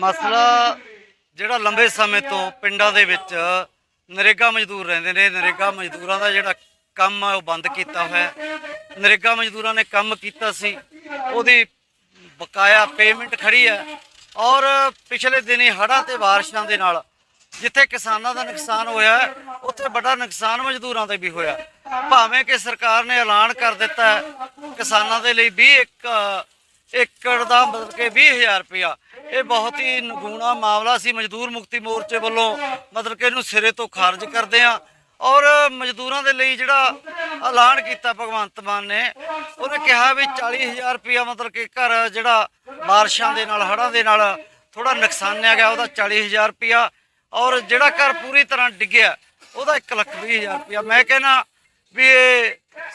ਮਸਲਾ ਜਿਹੜਾ ਲੰਬੇ ਸਮੇਂ ਤੋਂ ਪਿੰਡਾਂ ਦੇ ਵਿੱਚ ਨਰੇਗਾ ਮਜ਼ਦੂਰ ਰਹਿੰਦੇ ਨੇ, ਨਰੇਗਾ ਮਜ਼ਦੂਰਾਂ ਦਾ ਜਿਹੜਾ ਕੰਮ ਆ, ਉਹ ਬੰਦ ਕੀਤਾ ਹੋਇਆ ਨਰੇਗਾ ਮਜ਼ਦੂਰਾਂ ਨੇ ਕੰਮ ਕੀਤਾ ਸੀ, ਉਹਦੀ ਬਕਾਇਆ ਪੇਮੈਂਟ ਖੜੀ ਹੈ ਔਰ ਪਿਛਲੇ ਦਿਨੀ ਹੜ੍ਹਾਂ ਤੇ ਬਾਰਿਸ਼ਾਂ ਦੇ ਨਾਲ ਜਿੱਥੇ ਕਿਸਾਨਾਂ ਦਾ ਨੁਕਸਾਨ ਹੋਇਆ, ਉੱਥੇ ਵੱਡਾ ਨੁਕਸਾਨ ਮਜ਼ਦੂਰਾਂ ਦਾ ਵੀ ਹੋਇਆ। ਭਾਵੇਂ ਕਿ ਸਰਕਾਰ ਨੇ ਐਲਾਨ ਕਰ ਦਿੱਤਾ ਕਿਸਾਨਾਂ ਦੇ ਲਈ 20 ਇੱਕ ਏਕੜ ਦਾ ਮਤਲਬ ਕਿ 20000 ਰੁਪਇਆ ਇਹ ਬਹੁਤ ਹੀ ਨਗੂਣਾ ਮਾਮਲਾ ਸੀ ਮਜ਼ਦੂਰ ਮੁਕਤੀ ਮੋਰਚੇ ਵੱਲੋਂ। ਮਤਲਬ ਕਿ ਇਹਨੂੰ ਸਿਰੇ ਤੋਂ ਖਾਰਜ ਕਰਦੇ ਆ। ਔਰ ਮਜ਼ਦੂਰਾਂ ਦੇ ਲਈ ਜਿਹੜਾ ਐਲਾਨ ਕੀਤਾ ਭਗਵੰਤ ਮਾਨ ਨੇ, ਉਹਨੇ ਕਿਹਾ ਵੀ 40000 ਰੁਪਇਆ ਮਤਲਬ ਕਿ ਘਰ ਜਿਹੜਾ ਬਾਰਿਸ਼ਾਂ ਦੇ ਨਾਲ, ਹੜ੍ਹਾਂ ਦੇ ਨਾਲ ਥੋੜਾ ਨੁਕਸਾਨਿਆ ਗਿਆ, ਉਹਦਾ 40000 ਰੁਪਇਆ। ਔਰ ਜਿਹੜਾ ਘਰ ਪੂਰੀ ਤਰ੍ਹਾਂ ਡਿੱਗਿਆ, ਉਹਦਾ 1 ਲੱਖ 20000 ਰੁਪਇਆ। ਮੈਂ ਕਹਿੰਦਾ ਵੀ ਇਹ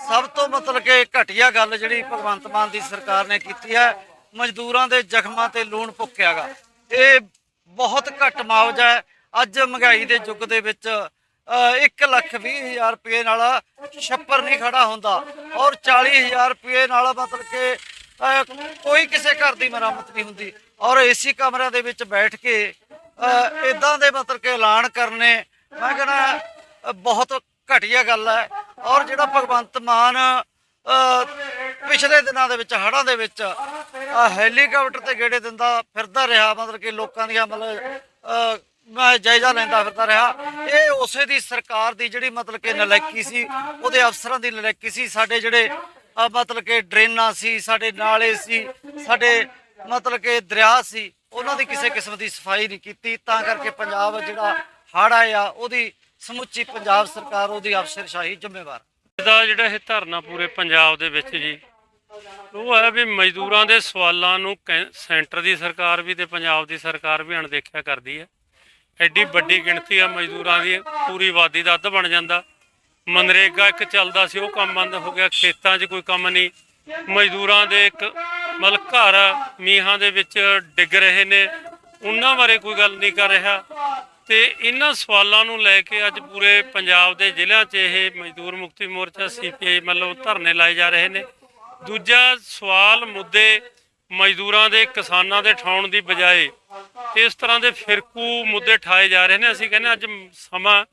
ਸਭ ਤੋਂ ਮਤਲਬ ਕਿ ਘਟੀਆ ਗੱਲ ਜਿਹੜੀ ਭਗਵੰਤ ਮਾਨ ਦੀ ਸਰਕਾਰ ਨੇ ਕੀਤੀ ਹੈ ਮਜ਼ਦੂਰਾਂ ਦੇ ਜ਼ਖਮਾਂ ਤੇ ਲੂਣ ਭੁੱਕਿਆਗਾ ਇਹ ਬਹੁਤ ਘੱਟ ਮੁਆਵਜ਼ਾ ਹੈ। ਅੱਜ ਮਹਿੰਗਾਈ ਦੇ ਯੁੱਗ ਦੇ ਵਿੱਚ 1 ਲੱਖ 20 ਹਜ਼ਾਰ ਰੁਪਏ ਨਾਲ ਛੱਪਰ ਨਹੀਂ ਖੜਾ ਹੁੰਦਾ ਔਰ 40 ਹਜ਼ਾਰ ਰੁਪਏ ਨਾਲ ਮਤਲਬ ਕਿ ਕੋਈ ਕਿਸੇ ਘਰ ਦੀ ਮਰਮਤ ਨਹੀਂ ਹੁੰਦੀ। ਔਰ ਏਸੀ ਕਮਰਿਆਂ ਦੇ ਵਿੱਚ ਬੈਠ ਕੇ ਇਦਾਂ ਦੇ ਮਤਲਬ ਕਿ ਐਲਾਨ ਕਰਨੇ, ਮੈਂ ਕਹਿੰਦਾ ਬਹੁਤ ਘਟੀਆ ਗੱਲ ਹੈ। ਔਰ ਜਿਹੜਾ ਭਗਵੰਤ ਮਾਨ ਪਿਛਲੇ ਦਿਨਾਂ ਦੇ ਵਿੱਚ, ਹੜ੍ਹਾਂ ਦੇ ਵਿੱਚ ਹੈਲੀਕਾਪਟਰ ਤੇ ਗੇੜੇ ਦਿੰਦਾ ਫਿਰਦਾ ਰਿਹਾ, ਮਤਲਬ ਕਿ ਲੋਕਾਂ ਦੀਆਂ ਮਤਲਬ ਮੈਂ ਜਾਇਜ਼ਾ ਲੈਂਦਾ ਫਿਰਦਾ ਰਿਹਾ। ਇਹ ਉਸੇ ਦੀ ਸਰਕਾਰ ਦੀ ਜਿਹੜੀ ਮਤਲਬ ਕਿ ਨਲਾਇਕੀ ਸੀ, ਉਹਦੇ ਅਫਸਰਾਂ ਦੀ ਨਲਾਇਕੀ ਸੀ, ਸਾਡੇ ਜਿਹੜੇ ਮਤਲਬ ਕਿ ਡਰੇਨਾਂ ਸੀ, ਸਾਡੇ ਨਾਲੇ ਸੀ, ਸਾਡੇ ਮਤਲਬ ਕਿ ਦਰਿਆ ਸੀ, ਉਹਨਾਂ ਦੀ ਕਿਸੇ ਕਿਸਮ ਦੀ ਸਫ਼ਾਈ ਨਹੀਂ ਕੀਤੀ। ਤਾਂ ਕਰਕੇ ਪੰਜਾਬ ਜਿਹੜਾ ਹੜ੍ਹ ਆਇਆ, ਉਹਦੀ ਸਮੁੱਚੀ ਪੰਜਾਬ ਸਰਕਾਰ, ਉਹਦੀ ਅਫਸਰਸ਼ਾਹੀ ਜ਼ਿੰਮੇਵਾਰ। ਦਾ ਜਿਹੜਾ ਇਹ ਧਰਨਾ ਪੂਰੇ ਪੰਜਾਬ ਦੇ ਵਿੱਚ ਜੀ, ਉਹ ਹੈ ਵੀ ਮਜ਼ਦੂਰਾਂ ਦੇ ਸਵਾਲਾਂ ਨੂੰ ਕੈ- ਸੈਂਟਰ ਦੀ ਸਰਕਾਰ ਵੀ ਤੇ ਪੰਜਾਬ ਦੀ ਸਰਕਾਰ ਵੀ ਅਣਦੇਖਿਆ ਕਰਦੀ ਹੈ। ਐਡੀ ਵੱਡੀ ਗਿਣਤੀ ਆ ਮਜ਼ਦੂਰਾਂ ਦੀ, ਪੂਰੀ ਆਬਾਦੀ ਦਾ ਅੱਧ ਬਣ ਜਾਂਦਾ। ਮਨਰੇਗਾ ਇੱਕ ਚੱਲਦਾ ਸੀ, ਉਹ ਕੰਮ ਬੰਦ ਹੋ ਗਿਆ, ਖੇਤਾਂ 'ਚ ਕੋਈ ਕੰਮ ਨਹੀਂ। ਮਜ਼ਦੂਰਾਂ ਦੇ ਇੱਕ ਮਤਲਬ ਘਰ ਮੀਹਾਂ ਦੇ ਵਿੱਚ ਡਿੱਗ ਰਹੇ ਨੇ। ਉਹਨਾਂ ਬਾਰੇ ਕੋਈ ਗੱਲ ਨਹੀਂ ਕਰ ਰਿਹਾ। ਤੇ ਇਹਨਾਂ ਸਵਾਲਾਂ ਨੂੰ ਲੈ ਕੇ ਅੱਜ ਪੂਰੇ ਪੰਜਾਬ ਦੇ ਜ਼ਿਲ੍ਹਿਆਂ 'ਚ ਇਹ ਮਜ਼ਦੂਰ ਮੁਕਤੀ ਮੋਰਚਾ, ਸੀਪੀਆਈ ਮਤਲਬ ਧਰਨੇ ਲਾਏ ਜਾ ਰਹੇ ਨੇ। ਦੂਜਾ ਸਵਾਲ ਮੁੱਦੇ ਮਜ਼ਦੂਰਾਂ ਦੇ, ਕਿਸਾਨਾਂ ਦੇ ਠਾਉਣ ਦੀ ਬਜਾਏ ਇਸ ਤਰ੍ਹਾਂ ਦੇ ਫਿਰਕੂ ਮੁੱਦੇ ਠਾਏ ਜਾ ਰਹੇ ਨੇ? ਅਸੀਂ ਕਹਿੰਦੇ ਅੱਜ ਸਮਾਂ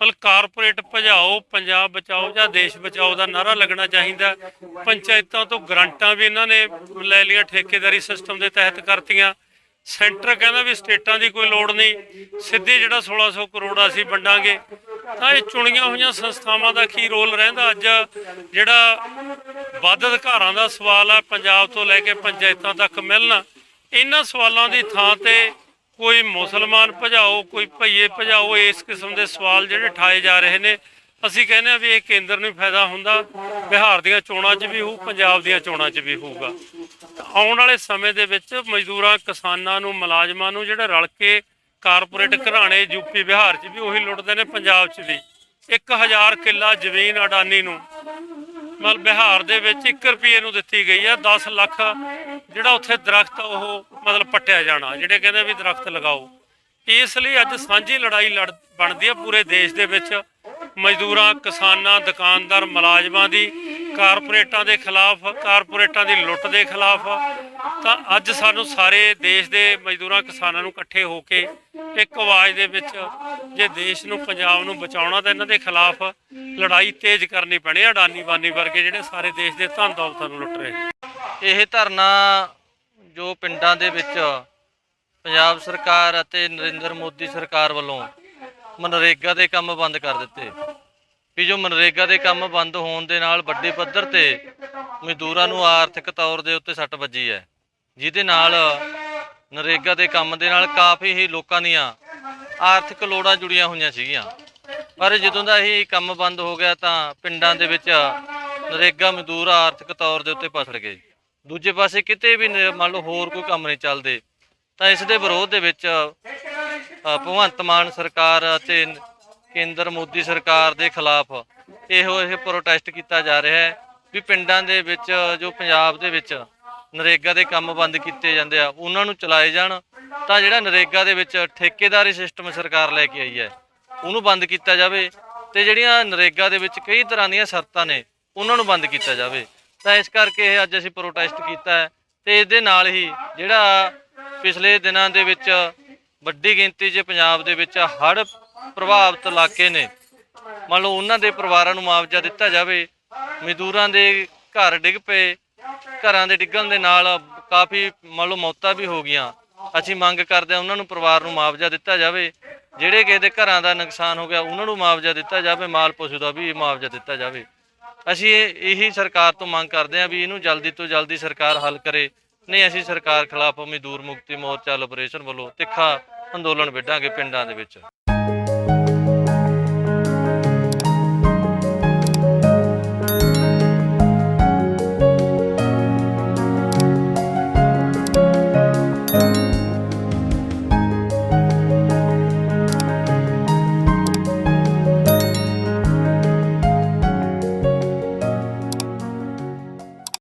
ਮਤਲਬ ਕਾਰਪੋਰੇਟ ਭਜਾਓ, ਪੰਜਾਬ ਬਚਾਓ ਜਾਂ ਦੇਸ਼ ਬਚਾਓ ਦਾ ਨਾਰਾ ਲੱਗਣਾ ਚਾਹੀਦਾ। ਪੰਚਾਇਤਾਂ ਤੋਂ ਗਰੰਟਾਂ ਵੀ ਇਹਨਾਂ ਨੇ ਲੈ ਲਈਆਂ, ਠੇਕੇਦਾਰੀ ਸਿਸਟਮ ਦੇ ਤਹਿਤ ਕਰਤੀਆਂ। ਸੈਂਟਰ ਕਹਿੰਦਾ ਵੀ ਸਟੇਟਾਂ ਦੀ ਕੋਈ ਲੋੜ ਨਹੀਂ, ਸਿੱਧੇ ਜਿਹੜਾ 1600 ਕਰੋੜ ਅਸੀਂ ਵੰਡਾਂਗੇ। ਤਾਂ ਇਹ ਚੁਣੀਆਂ ਹੋਈਆਂ ਸੰਸਥਾਵਾਂ ਦਾ ਕੀ ਰੋਲ ਰਹਿੰਦਾ? ਅੱਜ ਜਿਹੜਾ ਵੱਧ ਅਧਿਕਾਰਾਂ ਦਾ ਸਵਾਲ ਆ, ਪੰਜਾਬ ਤੋਂ ਲੈ ਕੇ ਪੰਚਾਇਤਾਂ ਤੱਕ ਮਿਲਣਾ, ਇਹਨਾਂ ਸਵਾਲਾਂ ਦੀ ਥਾਂ ਤੇ ਕੋਈ ਮੁਸਲਮਾਨ ਭਜਾਓ, ਕੋਈ ਭਈਏ ਭਜਾਓ, ਇਸ ਕਿਸਮ ਦੇ ਸਵਾਲ ਜਿਹੜੇ ਠਾਏ ਜਾ ਰਹੇ ਨੇ। ਅਸੀਂ ਕਹਿੰਦੇ ਆ ਵੀ ਇਹ ਕੇਂਦਰ ਨੂੰ ਫਾਇਦਾ ਹੁੰਦਾ, ਬਿਹਾਰ ਦੀਆਂ ਚੋਣਾਂ 'ਚ ਵੀ ਹੋਊ, ਪੰਜਾਬ ਦੀਆਂ ਚੋਣਾਂ 'ਚ ਵੀ ਹੋਊਗਾ। ਆਉਣ ਵਾਲੇ ਸਮੇਂ ਦੇ ਵਿੱਚ ਮਜ਼ਦੂਰਾਂ, ਕਿਸਾਨਾਂ ਨੂੰ, ਮੁਲਾਜ਼ਮਾਂ ਨੂੰ ਜਿਹੜੇ ਰਲ ਕੇ ਕਾਰਪੋਰੇਟ ਘਰਾਣੇ ਯੂਪੀ ਬਿਹਾਰ 'ਚ ਵੀ ਉਹੀ ਲੁੱਟਦੇ ਨੇ, ਪੰਜਾਬ 'ਚ ਵੀ। 1000 ਕਿੱਲਾ ਜ਼ਮੀਨ ਅਡਾਨੀ ਨੂੰ, ਮਤਲਬ ਬਿਹਾਰ ਦੇ ਵਿੱਚ 1 ਰੁਪਏ ਨੂੰ ਦਿੱਤੀ ਗਈ ਆ 10 ਲੱਖ ਜਿਹੜਾ ਉੱਥੇ ਦਰਖਤ ਉਹ ਮਤਲਬ ਪੱਟਿਆ ਜਾਣਾ, ਜਿਹੜੇ ਕਹਿੰਦੇ ਵੀ ਦਰਖਤ ਲਗਾਓ। ਇਸ ਲਈ ਅੱਜ ਸਾਂਝੀ ਲੜਾਈ ਲੜ, ਬਣਦੀ ਆ ਪੂਰੇ ਦੇਸ਼ ਦੇ ਵਿੱਚ। ਮਜ਼ਦੂਰਾਂ, ਕਿਸਾਨਾਂ, ਦੁਕਾਨਦਾਰ, ਮੁਲਾਜ਼ਮਾਂ ਦੀ, ਕਾਰਪੋਰੇਟਾਂ ਦੇ ਖਿਲਾਫ, ਕਾਰਪੋਰੇਟਾਂ ਦੀ ਲੁੱਟ ਦੇ ਖਿਲਾਫ ਤਾਂ ਅੱਜ ਸਾਨੂੰ ਸਾਰੇ ਦੇਸ਼ ਦੇ ਮਜ਼ਦੂਰਾਂ, ਕਿਸਾਨਾਂ ਨੂੰ ਇਕੱਠੇ ਹੋ ਕੇ ਇੱਕ ਆਵਾਜ਼ ਦੇ ਵਿੱਚ ਜੇ ਦੇਸ਼ ਨੂੰ, ਪੰਜਾਬ ਨੂੰ ਬਚਾਉਣਾ ਤਾਂ ਇਹਨਾਂ ਦੇ ਖਿਲਾਫ ਲੜਾਈ ਤੇਜ਼ ਕਰਨੀ ਪੈਣੀ ਆ, ਅਡਾਨੀ ਬਾਨੀ ਵਰਗੇ ਜਿਹੜੇ ਸਾਰੇ ਦੇਸ਼ ਦੇ ਧਨ ਦੌਲਤਾਂ ਨੂੰ ਲੁੱਟ ਰਹੇ ਇਹ ਧਰਨਾ ਜੋ ਪਿੰਡਾਂ ਦੇ ਵਿੱਚ ਪੰਜਾਬ ਸਰਕਾਰ ਅਤੇ ਨਰਿੰਦਰ ਮੋਦੀ ਸਰਕਾਰ ਵੱਲੋਂ ਮਨਰੇਗਾ ਦੇ ਕੰਮ ਬੰਦ ਕਰ ਦਿੱਤੇ। ਵੀ ਜੋ ਮਨਰੇਗਾ ਦੇ ਕੰਮ ਬੰਦ ਹੋਣ ਦੇ ਨਾਲ ਵੱਡੇ ਪੱਧਰ ਤੇ ਮਜ਼ਦੂਰਾਂ ਨੂੰ ਆਰਥਿਕ ਤੌਰ ਦੇ ਉੱਤੇ ਸੱਟ ਵੱਜੀ ਹੈ। ਜਿਹਦੇ ਨਾਲ ਨਰੇਗਾ ਦੇ ਕੰਮ ਦੇ ਨਾਲ ਕਾਫੀ ਹੀ ਲੋਕਾਂ ਦੀਆਂ ਆਰਥਿਕ ਲੋੜਾਂ ਜੁੜੀਆਂ ਹੋਈਆਂ ਸੀਗੀਆਂ। ਪਰ ਜਦੋਂ ਦਾ ਇਹ ਕੰਮ ਬੰਦ ਹੋ ਗਿਆ ਤਾਂ ਪਿੰਡਾਂ ਦੇ ਵਿੱਚ ਨਰੇਗਾ ਮਜ਼ਦੂਰ ਆਰਥਿਕ ਤੌਰ ਦੇ ਉੱਤੇ ਪਸੜ ਗਏ। ਦੂਜੇ ਪਾਸੇ ਕਿਤੇ ਵੀ ਮੰਨ ਲਓ ਹੋਰ ਕੋਈ ਕੰਮ ਨਹੀਂ ਚੱਲਦੇ, ਤਾਂ ਇਸ ਦੇ ਵਿਰੋਧ ਦੇ ਵਿੱਚ ਭਗਵੰਤ ਮਾਨ ਸਰਕਾਰ ਅਤੇ ਕੇਂਦਰ ਮੋਦੀ ਸਰਕਾਰ ਦੇ ਖਿਲਾਫ ਇਹੋ ਇਹ ਪ੍ਰੋਟੈਸਟ ਕੀਤਾ ਜਾ ਰਿਹਾ ਹੈ ਵੀ ਪਿੰਡਾਂ ਦੇ ਵਿੱਚ ਜੋ ਪੰਜਾਬ ਦੇ ਵਿੱਚ ਨਰੇਗਾ ਦੇ ਕੰਮ ਬੰਦ ਕੀਤੇ ਜਾਂਦੇ ਆ, ਉਹਨਾਂ ਨੂੰ ਚਲਾਏ ਜਾਣ, ਤਾਂ ਜਿਹੜਾ ਨਰੇਗਾ ਦੇ ਵਿੱਚ ਠੇਕੇਦਾਰੀ ਸਿਸਟਮ ਸਰਕਾਰ ਲੈ ਕੇ ਆਈ ਹੈ, ਉਹਨੂੰ ਬੰਦ ਕੀਤਾ ਜਾਵੇ ਤੇ ਜਿਹੜੀਆਂ ਨਰੇਗਾ ਦੇ ਵਿੱਚ ਕਈ ਤਰ੍ਹਾਂ ਦੀਆਂ ਸ਼ਰਤਾਂ ਨੇ, ਉਹਨਾਂ ਨੂੰ ਬੰਦ ਕੀਤਾ ਜਾਵੇ। ਤਾਂ ਇਸ ਕਰਕੇ ਇਹ ਅੱਜ ਅਸੀਂ ਪ੍ਰੋਟੈਸਟ ਕੀਤਾ ਹੈ ਤੇ ਇਹਦੇ ਨਾਲ ਹੀ ਜਿਹੜਾ ਪਿਛਲੇ ਦਿਨਾਂ ਦੇ ਵਿੱਚ ਵੱਡੀ ਗਿਣਤੀ 'ਚ ਪੰਜਾਬ ਦੇ ਵਿੱਚ ਹੜ੍ਹ ਪ੍ਰਭਾਵਿਤ ਇਲਾਕੇ ਨੇ, ਮੰਨ ਲਓ ਉਹਨਾਂ ਦੇ ਪਰਿਵਾਰਾਂ ਨੂੰ ਮੁਆਵਜ਼ਾ ਦਿੱਤਾ ਜਾਵੇ, ਮਜ਼ਦੂਰਾਂ ਦੇ ਘਰ ਡਿੱਗ ਪਏ, ਘਰਾਂ ਦੇ ਡਿੱਗਣ ਦੇ ਨਾਲ ਕਾਫੀ ਮੰਨ ਲਓ ਮੌਤਾਂ ਵੀ ਹੋ ਗਈਆਂ। ਅਸੀਂ ਮੰਗ ਕਰਦੇ ਹਾਂ ਉਹਨਾਂ ਨੂੰ ਪਰਿਵਾਰ ਨੂੰ ਮੁਆਵਜ਼ਾ ਦਿੱਤਾ ਜਾਵੇ, ਜਿਹੜੇ ਕਿਸੇ ਦੇ ਘਰਾਂ ਦਾ ਨੁਕਸਾਨ ਹੋ ਗਿਆ ਉਹਨਾਂ ਨੂੰ ਮੁਆਵਜ਼ਾ ਦਿੱਤਾ ਜਾਵੇ, ਮਾਲ ਪਸ਼ੂ ਦਾ ਵੀ ਮੁਆਵਜ਼ਾ ਦਿੱਤਾ ਜਾਵੇ। ਅਸੀਂ ਇਹ, ਇਹੀ ਸਰਕਾਰ ਤੋਂ ਮੰਗ ਕਰਦੇ ਹਾਂ ਵੀ ਇਹਨੂੰ ਜਲਦੀ ਤੋਂ ਜਲਦੀ ਸਰਕਾਰ ਹੱਲ ਕਰੇ। ਨਹੀਂ, ਅਸੀਂ ਸਰਕਾਰ ਖਿਲਾਫ ਮਜ਼ਦੂਰ ਮੁਕਤੀ ਮੋਰਚਾ ਲਿਬਰੇਸ਼ਨ ਵੱਲੋਂ ਤਿੱਖਾ ਅੰਦੋਲਨ ਵਿੱਢਾਂਗੇ ਪਿੰਡਾਂ ਦੇ ਵਿੱਚ।